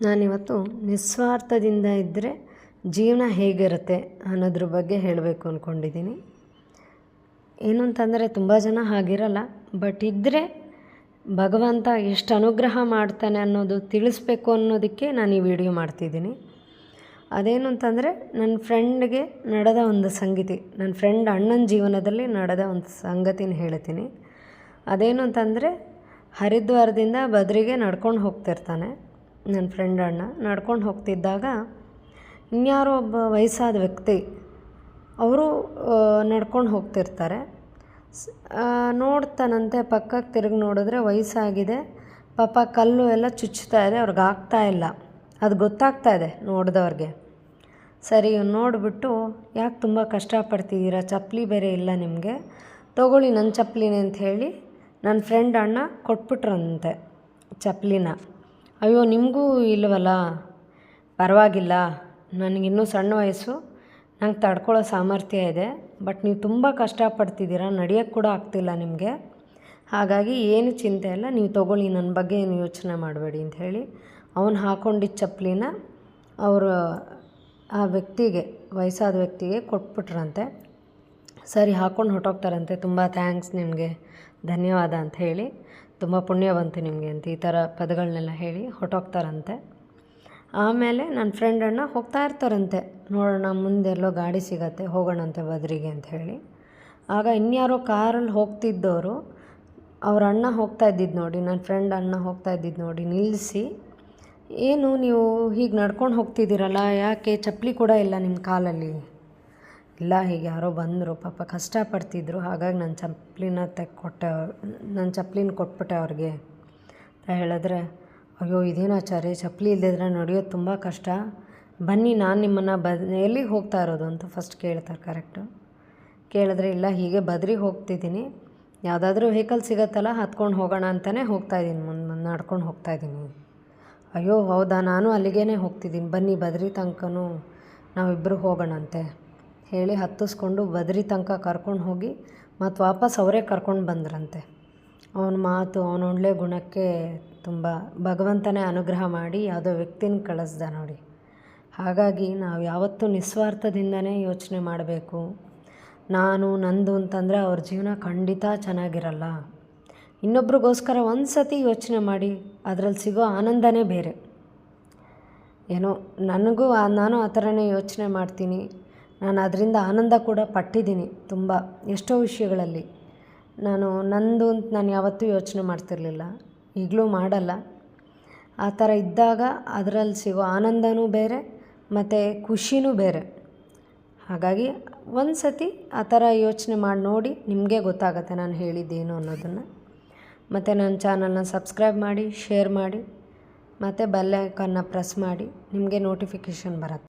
ನಾನಿವತ್ತು ನಿಸ್ವಾರ್ಥದಿಂದ ಇದ್ದರೆ ಜೀವನ ಹೇಗಿರುತ್ತೆ ಅನ್ನೋದ್ರ ಬಗ್ಗೆ ಹೇಳಬೇಕು ಅಂದ್ಕೊಂಡಿದ್ದೀನಿ ಏನು ಅಂತಂದರೆ ತುಂಬ ಜನ ಹಾಗಿರಲ್ಲ, ಬಟ್ ಇದ್ದರೆ ಭಗವಂತ ಎಷ್ಟು ಅನುಗ್ರಹ ಮಾಡ್ತಾನೆ ಅನ್ನೋದು ತಿಳಿಸ್ಬೇಕು ಅನ್ನೋದಕ್ಕೆ ನಾನು ಈ ವಿಡಿಯೋ ಮಾಡ್ತಿದ್ದೀನಿ. ಅದೇನು ಅಂತಂದರೆ ನನ್ನ ಫ್ರೆಂಡ್ಗೆ ನಡೆದ ಒಂದು ಸಂಗತಿ ನನ್ನ ಫ್ರೆಂಡ್ ಅಣ್ಣನ ಜೀವನದಲ್ಲಿ ನಡೆದ ಒಂದು ಸಂಗತಿನ ಹೇಳ್ತೀನಿ. ಅದೇನು ಅಂತಂದರೆ ಹರಿದ್ವಾರದಿಂದ ಬದ್ರಿಗೆ ನಡ್ಕೊಂಡು ಹೋಗ್ತಿರ್ತಾನೆ. ನನ್ನ ಫ್ರೆಂಡ್ ಅಣ್ಣ ನಡ್ಕೊಂಡು ಹೋಗ್ತಿದ್ದಾಗ ಇನ್ಯಾರೋ ಒಬ್ಬ ವಯಸ್ಸಾದ ವ್ಯಕ್ತಿ ಅವರು ನಡ್ಕೊಂಡು ಹೋಗ್ತಿರ್ತಾರೆ. ನೋಡ್ತಾನಂತೆ ಪಕ್ಕಕ್ಕೆ ತಿರುಗಿ ನೋಡಿದ್ರೆ ವಯಸ್ಸಾಗಿದೆ. ಪಾಪ ಕಲ್ಲು ಎಲ್ಲ ಚುಚ್ಚುತ್ತಾ ಇದೆ, ಅವ್ರಿಗೆ ಆಗ್ತಾ ಇಲ್ಲ. ಅದು ಗೊತ್ತಾಗ್ತಾ ಇದೆ ನೋಡಿದವ್ರಿಗೆ. ಸರಿ ನೋಡಿಬಿಟ್ಟು, ಯಾಕೆ ತುಂಬ ಕಷ್ಟಪಡ್ತಿದ್ದೀರಾ ಚಪ್ಪಲಿ ಬೇರೆ ಇಲ್ಲ ನಿಮಗೆ. ತೊಗೊಳ್ಳಿ ನನ್ನ ಚಪ್ಪಲಿನೇ ಅಂತ ಹೇಳಿ ನನ್ನ ಫ್ರೆಂಡ್ ಅಣ್ಣ ಕೊಟ್ಬಿಟ್ರಂತೆ ಚಪ್ಪಲಿನ ಅಯ್ಯೋ, ನಿಮಗೂ ಇಲ್ಲವಲ್ಲ ಪರವಾಗಿಲ್ಲ. ನನಗಿನ್ನೂ ಸಣ್ಣ ವಯಸ್ಸು. ನಂಗೆ ತಡ್ಕೊಳ್ಳೋ ಸಾಮರ್ಥ್ಯ ಇದೆ. ಬಟ್ ನೀವು ತುಂಬ ಕಷ್ಟಪಡ್ತಿದ್ದೀರಾ? ನಡೆಯೋಕ್ಕೆ ಕೂಡ ಆಗ್ತಿಲ್ಲ ನಿಮಗೆ. ಹಾಗಾಗಿ ಏನು ಚಿಂತೆ ಇಲ್ಲ. ನೀವು ತೊಗೊಳ್ಳಿ ನನ್ನ ಬಗ್ಗೆ ಏನು ಯೋಚನೆ ಮಾಡಬೇಡಿ ಅಂತ ಹೇಳಿ ಅವನು ಹಾಕೊಂಡಿದ್ದ ಚಪ್ಪಲಿನ ಅವರು, ಆ ವ್ಯಕ್ತಿಗೆ, ವಯಸ್ಸಾದ ವ್ಯಕ್ತಿಗೆ ಕೊಟ್ಬಿಟ್ರಂತೆ. ಸರಿ ಹಾಕ್ಕೊಂಡು ಹೊರಟೋಗ್ತಾರಂತೆ. ತುಂಬ ಥ್ಯಾಂಕ್ಸ್ ನಿಮಗೆ. ಧನ್ಯವಾದ ಅಂತ ಹೇಳಿ. ತುಂಬ ಪುಣ್ಯ ಬಂತು ನಿಮಗೆ ಅಂತ ಈ ಥರ ಪದಗಳನ್ನೆಲ್ಲ ಹೇಳಿ ಹೊಟ್ಟೋಗ್ತಾರಂತೆ ಆಮೇಲೆ ನನ್ನ ಫ್ರೆಂಡ್ ಅಣ್ಣ ಹೋಗ್ತಾ ಇರ್ತಾರಂತೆ. ನೋಡೋಣ ಮುಂದೆಲ್ಲೋ ಗಾಡಿ ಸಿಗತ್ತೆ ಹೋಗೋಣಂತೆ ಬದ್ರಿಗೆ ಅಂತ ಹೇಳಿ. ಆಗ ಇನ್ಯಾರೋ ಕಾರಲ್ಲಿ ಹೋಗ್ತಿದ್ದವರು ಅವ್ರ ಅಣ್ಣ ಹೋಗ್ತಾ ಇದ್ದಿದ್ದು ನೋಡಿ, ನನ್ನ ಫ್ರೆಂಡ್ ಅಣ್ಣ ಹೋಗ್ತಾ ಇದ್ದಿದ್ದು ನೋಡಿ ನಿಲ್ಲಿಸಿ, ಏನು ನೀವು ಹೀಗೆ ನಡ್ಕೊಂಡು ಹೋಗ್ತಿದ್ದೀರಲ್ಲ, ಯಾಕೆ ಚಪ್ಪಲಿ ಕೂಡ ಇಲ್ಲ ನಿಮ್ಮ ಕಾಲಲ್ಲಿ? ಇಲ್ಲ, ಹೀಗೆ ಯಾರೋ ಬಂದರು, ಪಾಪ ಕಷ್ಟಪಡ್ತಿದ್ರು, ಹಾಗಾಗಿ ನನ್ನ ಚಪ್ಪಲಿನ ತೆಕ್ಕೊಟ್ಟೆ ನನ್ನ ಚಪ್ಪಲಿನ ಕೊಟ್ಬಿಟ್ಟೆ ಅವ್ರಿಗೆ. ಅಂತ ಹೇಳಿದ್ರೆ, ಅಯ್ಯೋ, ಇದೇನು ಆಚಾರ್ಯ, ಚಪ್ಪಲಿ ಇಲ್ಲದಿದ್ರೆ ನಡೆಯೋದು ತುಂಬ ಕಷ್ಟ. ಬನ್ನಿ, ನಾನು ನಿಮ್ಮನ್ನು ಬ ಎಲ್ಲಿಗೆ ಹೋಗ್ತಾ ಇರೋದು ಅಂತ ಫಸ್ಟ್ ಕೇಳ್ತಾರೆ ಕರೆಕ್ಟು ಕೇಳಿದ್ರೆ, ಇಲ್ಲ, ಹೀಗೆ ಬದ್ರಿ ಹೋಗ್ತಿದ್ದೀನಿ. ಯಾವುದಾದ್ರೂ ವೆಹಿಕಲ್ ಸಿಗತ್ತಲ್ಲ, ಹತ್ಕೊಂಡು ಹೋಗೋಣ ಅಂತಲೇ ಹೋಗ್ತಾಯಿದ್ದೀನಿ ಮುಂದೆ ಮುಂದೆ ನಡ್ಕೊಂಡು ಹೋಗ್ತಾಯಿದ್ದೀನಿ ಅಯ್ಯೋ, ಹೌದಾ, ನಾನು ಅಲ್ಲಿಗೇ ಹೋಗ್ತಿದ್ದೀನಿ. ಬನ್ನಿ, ಬದ್ರಿ ತನಕನೂ ನಾವಿಬ್ಬರು ಹೋಗೋಣಂತೆ. ಹೇಳಿ ಹತ್ತಿಸ್ಕೊಂಡು ಬದ್ರಿ ತನಕ ಕರ್ಕೊಂಡು ಹೋಗಿ ಮತ್ತು ವಾಪಸ್ ಅವರೇ ಕರ್ಕೊಂಡು ಬಂದ್ರಂತೆ. ಅವನ ಮಾತು, ಅವನ ಒಳ್ಳೆ ಗುಣಕ್ಕೆ ತುಂಬ ಭಗವಂತನೇ ಅನುಗ್ರಹ ಮಾಡಿ ಯಾವುದೋ ವ್ಯಕ್ತಿನ ಕಳಿಸ್ದ ನೋಡಿ. ಹಾಗಾಗಿ ನಾವು ಯಾವತ್ತೂ ನಿಸ್ವಾರ್ಥದಿಂದನೇ ಯೋಚನೆ ಮಾಡಬೇಕು. ನಾನು, ನಂದು ಅಂತಂದರೆ ಅವ್ರ ಜೀವನ ಖಂಡಿತ ಚೆನ್ನಾಗಿರಲ್ಲ. ಇನ್ನೊಬ್ರಿಗೋಸ್ಕರ ಒಂದು ಸತಿ ಯೋಚನೆ ಮಾಡಿ, ಅದರಲ್ಲಿ ಸಿಗೋ ಆನಂದನೇ ಬೇರೆ. ಏನೋ, ನನಗೂ ನಾನು ಆ ಥರನೇ ಯೋಚನೆ ಮಾಡ್ತೀನಿ. ನಾನು ಅದರಿಂದ ಆನಂದ ಕೂಡ ಪಟ್ಟಿದ್ದೀನಿ ತುಂಬ, ಎಷ್ಟೋ ವಿಷಯಗಳಲ್ಲಿ. ನಾನು ನಂದು ಅಂತ ನಾನು ಯಾವತ್ತೂ ಯೋಚನೆ ಮಾಡ್ತಿರಲಿಲ್ಲ, ಈಗಲೂ ಮಾಡಲ್ಲ. ಆ ಥರ ಇದ್ದಾಗ ಅದರಲ್ಲಿ ಸಿಗೋ ಆನಂದನೂ ಬೇರೆ, ಮತ್ತು ಖುಷಿನೂ ಬೇರೆ. ಹಾಗಾಗಿ ಒಂದು ಸತಿ ಆ ಥರ ಯೋಚನೆ ಮಾಡಿ ನೋಡಿ ನಿಮಗೆ ಗೊತ್ತಾಗುತ್ತೆ ನಾನು ಹೇಳಿದ್ದೇನು ಅನ್ನೋದನ್ನು. ಮತ್ತು ನನ್ನ ಚಾನಲ್ನ ಸಬ್ಸ್ಕ್ರೈಬ್ ಮಾಡಿ, ಶೇರ್ ಮಾಡಿ, ಮತ್ತು ಬೆಲ್ ಪ್ರೆಸ್ ಮಾಡಿ, ನಿಮಗೆ ನೋಟಿಫಿಕೇಷನ್ ಬರುತ್ತೆ.